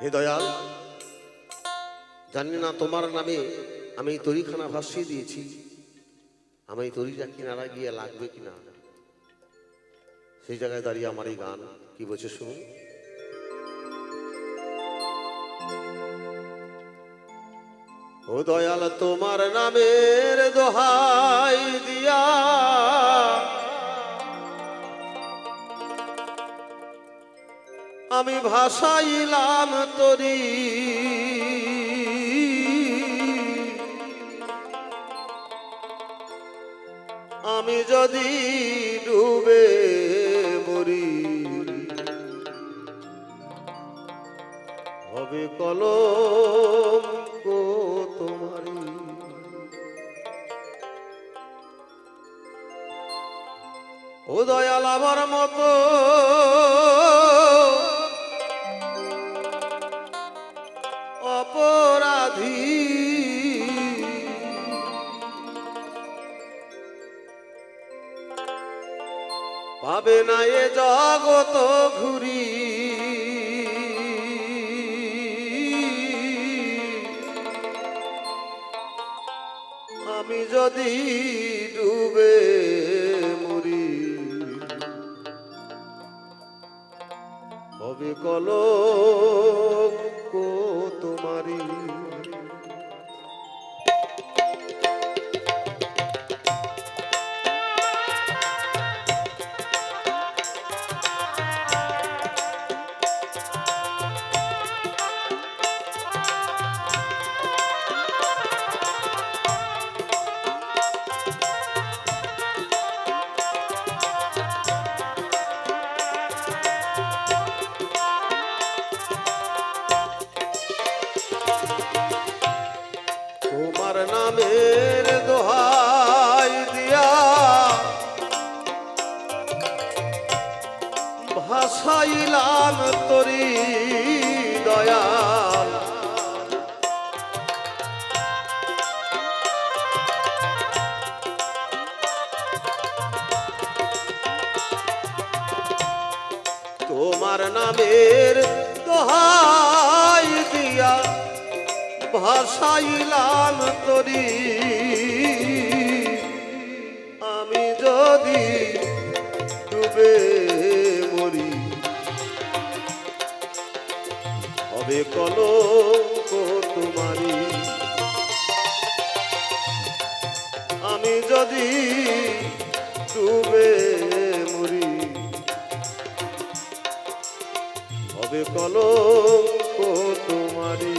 হে দয়াল জানি না তোমার নামে আমি এই তরিখানা ভাসিয়ে দিয়েছি। আমি এই তরিটা কিনারা গিয়ে লাগবে কিনা? সেই জায়গায় দাঁড়িয়ে আমার এই গান কি বলছে শুনুন। ও দয়াল, তোমার নামের দোহাই দিয়া আমি ভাসাইলাম তরি। আমি যদি ডুবে মরি হবে কলম তোমারি। ও দয়াল আমার মতো জগত ঘুরি। আমি যদি ডুবে মরি কলঙ্ক তোমারি তোমার নামের দোহাই দিয়া ভাসাইলাম তরি দয়াল। তোমার নামের দোহাই ভাসাইলাম তরি। আমি যদি ডুবে মরি, হবে কলঙ্ক তোমারি আমি যদি ডুবে মরি, হবে কলঙ্ক তোমারি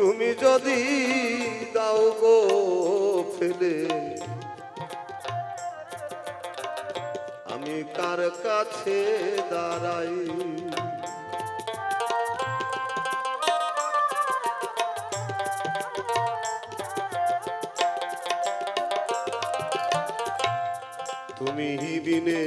তুমি যদি দাও গো ফেলে আমি কার কাছে দাঁড়াই। তুমি বিনে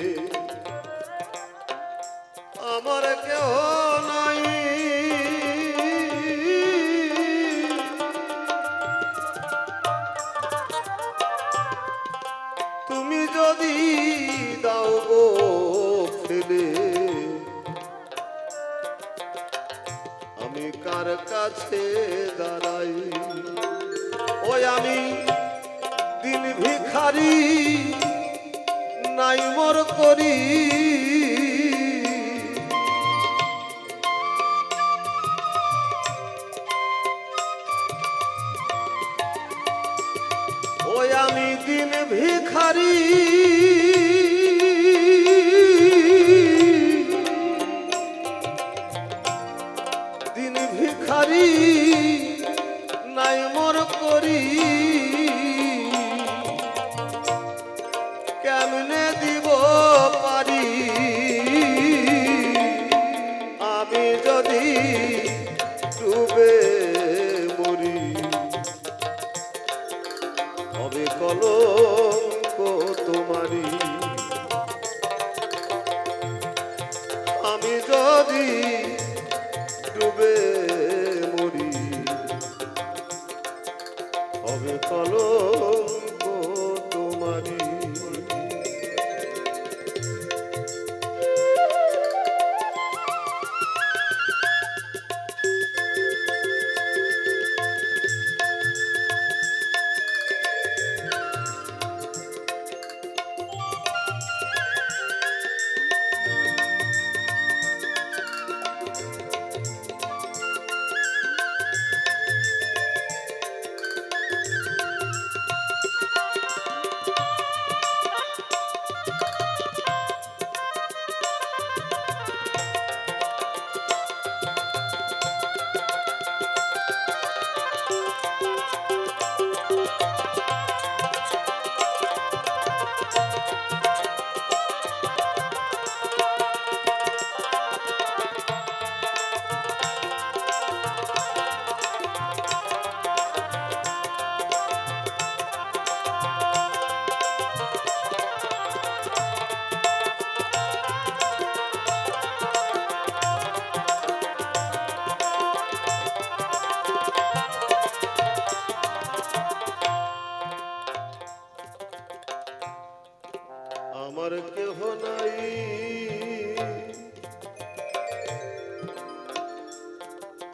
আমি দিন ভিখারি। আমার কেহ নাই।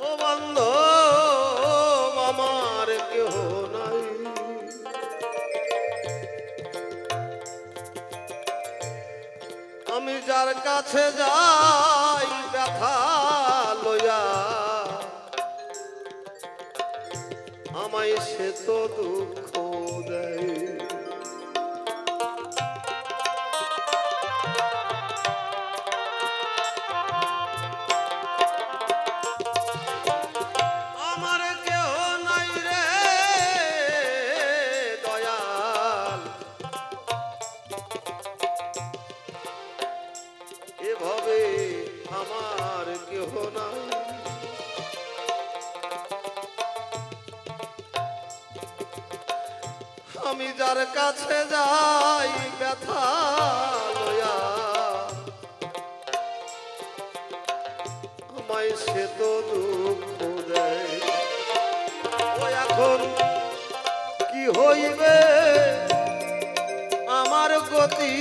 ও বন্ধ আমার কেহ নাই। আমি যার কাছে যাই, ব্যথা লইয়া, আমায় সে তো দুঃখ কাছে যাই ব্যথা লয়া আমায় সে তো দুঃখ দেয়। এখন কি হইবে? আমার গতি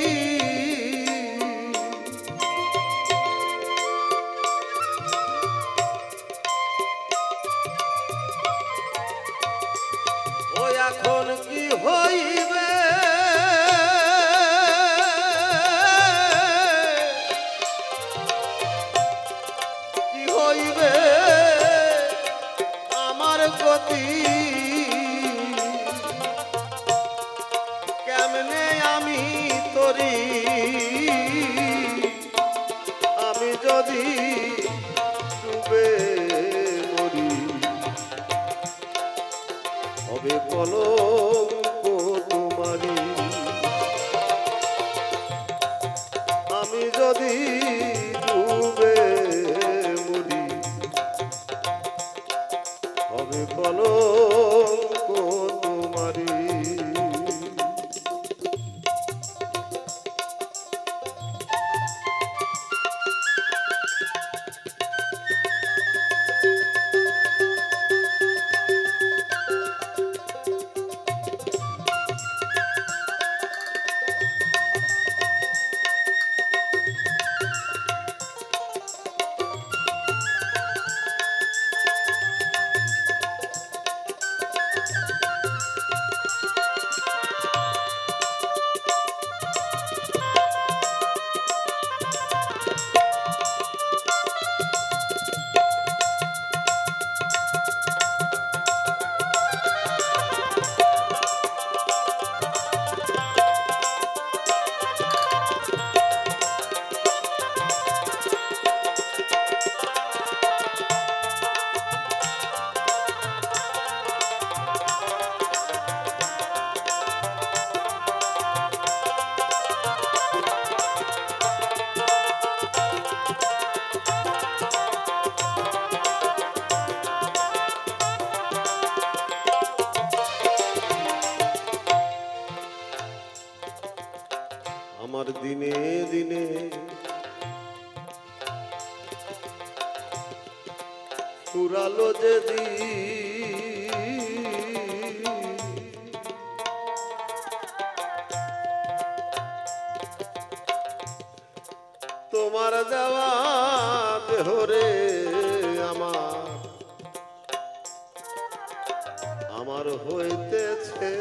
ফুরালো যদি তোমার দেওয়া দেহরে আমার আমার হইতেছে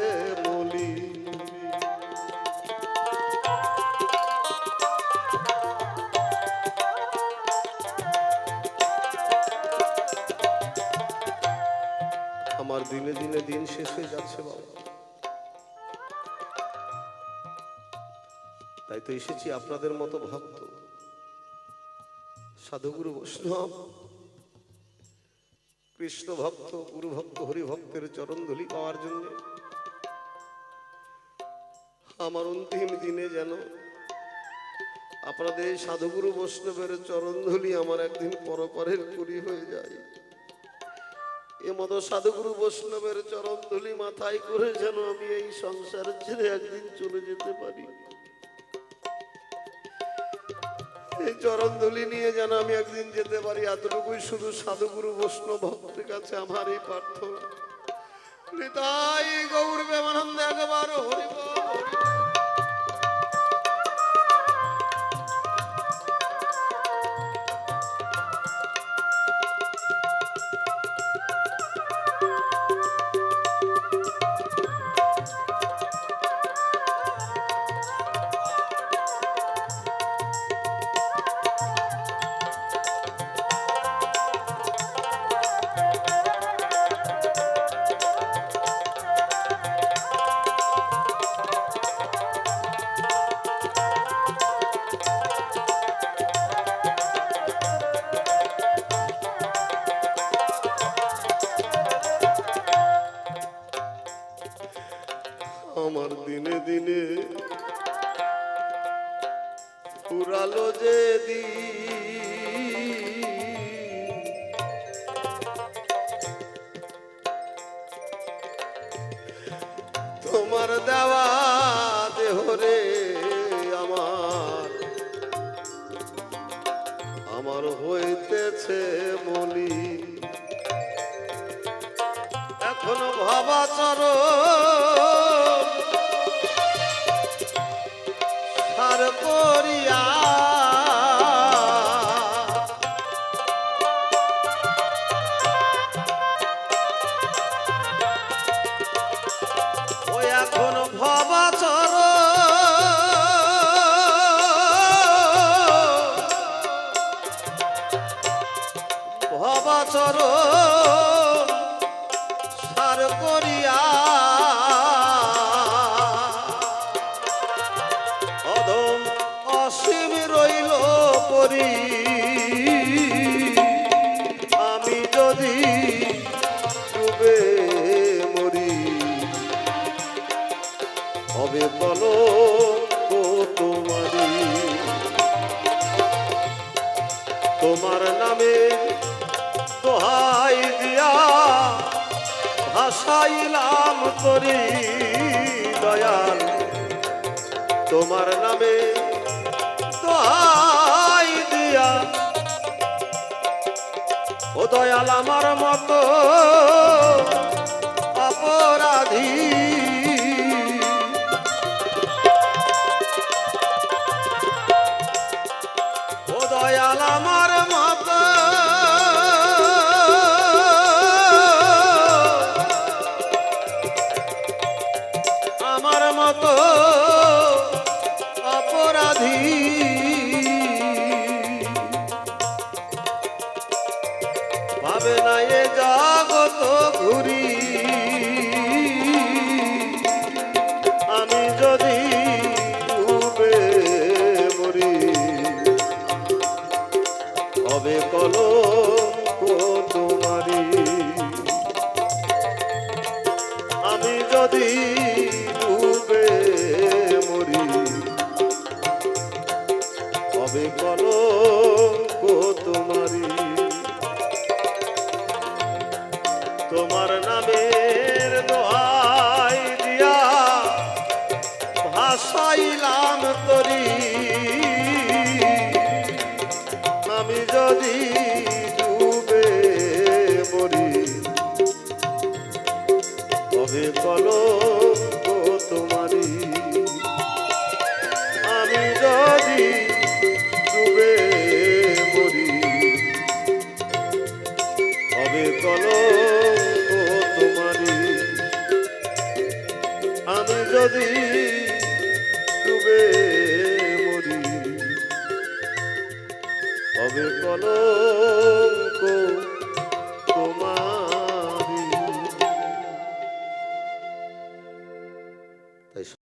দিনে দিনে দিন শেষ হয়ে যাচ্ছে বাবা। তাই তো এসেছি আপনাদের মতো ভক্ত। সাধুগুরু বৈষ্ণব, কৃষ্ণ ভক্ত, গুরু ভক্ত হরি ভক্তের চরণ ধুলি পাওয়ার জন্য আমার অন্তিম দিনে যেন আপনাদের সাধুগুরু বৈষ্ণবের চরণ ধুলি আমার একদিন পরপরের করি হয়ে যায়। এ মতো সাধুগুরু বৈষ্ণবের চরণ ধুলি মাথায় করে যেন আমি এই সংসার ছেড়ে একদিন চলে যেতে পারি। এই চরণ ধুলি নিয়ে যেন আমি একদিন যেতে পারি, এতটুকুই শুধু সাধুগুরু বৈষ্ণব ভক্তের কাছে আমার এই প্রার্থনা। নিতাই গৌর প্রেমানন্দ একবার হরিব দিনে দিনে ফুরালো যে তোমার দেওয়া দেহরে আমার আমার হইতেছে মলি। এখনও ভাবা চর করি ভাসাইলাম করি দয়াল। তোমার নামে দোহাই দিয়া। ও দয়াল আমার মতো অপরাধী। আমার মতো অপরাধী। যদি ডুবে মরি তবে কলঙ্ক